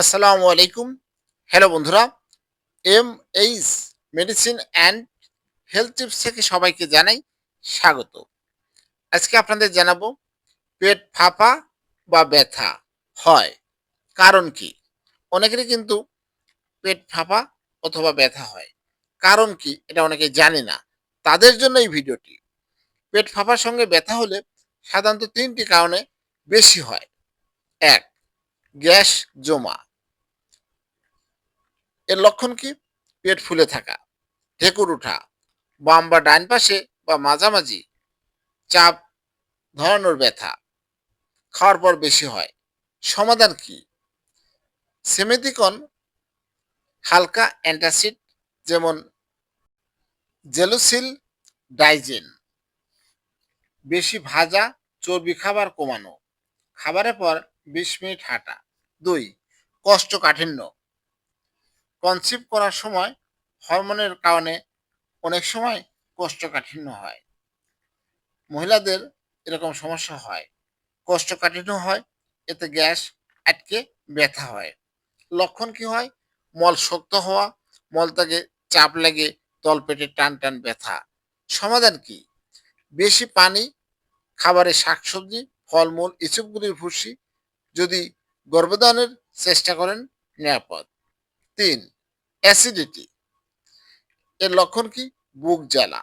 আসসালামু আলাইকুম। হ্যালো বন্ধুরা M H medicine and health tips থেকে সবাইকে জানাই স্বাগত। আজকে আপনাদের জানাব, পেট ফাঁপা বা ব্যথা হয় কারণ কি? অনেকেরই কিন্তু পেট ফাঁপা অথবা ব্যথা হয়। কারণ কি? এটা অনেকে জানে না। তাদের জন্য এই ভিডিওটি। পেট ফাঁপার সঙ্গে ব্যথা হলে সাধারণত তিনটি কারণে বেশি হয়। এক, গ্যাস জমা। এর লক্ষণ কি? পেট ফুলে থাকা, ঢেকুর ওঠা, বাম বা ডান পাশে বা মাঝামাঝি চাপ ধরানোর ব্যথা, খাওয়ার পর বেশি হয়। সমাধান কি? সেমেদিকন হালকা অ্যান্টাসিড, যেমন জেলোসিল ডাইজেন। বেশি ভাজা, চর্বি খাবার কমানো। খাবারের পর বিশ মিনিট হাঁটা। দুই কষ্টকাঠিন্য কনসিভ করার সময় হরমোনের কারণে অনেক সময় কোষ্ঠকাঠিন্য হয়। মহিলাদের এরকম সমস্যা হয়। কোষ্ঠকাঠিন্য হয়, এতে গ্যাস আটকে ব্যথা হয়। লক্ষণ কি হয়? মল শক্ত হওয়া, মল থেকে চাপ লেগে তলপেটে টান টান ব্যথা। সমাধান কি? বেশি পানি, খাবারে শাকসবজি, ফলমূল এসবগুলির ভুসি যদি গর্ভধানের চেষ্টা করেন, নিরাপদ। তিন অ্যাসিডিটি এর লক্ষণ কি? বুক জ্বালা,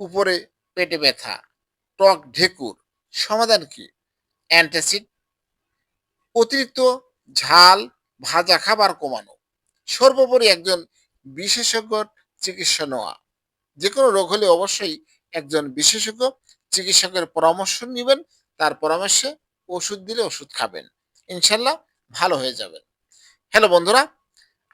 উপরে পেটে ব্যথা টক ঢেকুর, সমাধান কি? অ্যান্টাসিড, অতিরিক্ত ঝাল, ভাজা খাবার কমানো, সর্বোপরি একজন বিশেষজ্ঞর চিকিৎসা নেওয়া যে কোনো রোগ হলে অবশ্যই একজন বিশেষজ্ঞ চিকিৎসকের পরামর্শ নেবেন, তার পরামর্শে ওষুধ দিলে ওষুধ খাবেন, ইনশাল্লাহ ভালো হয়ে যাবেন। হ্যালো বন্ধুরা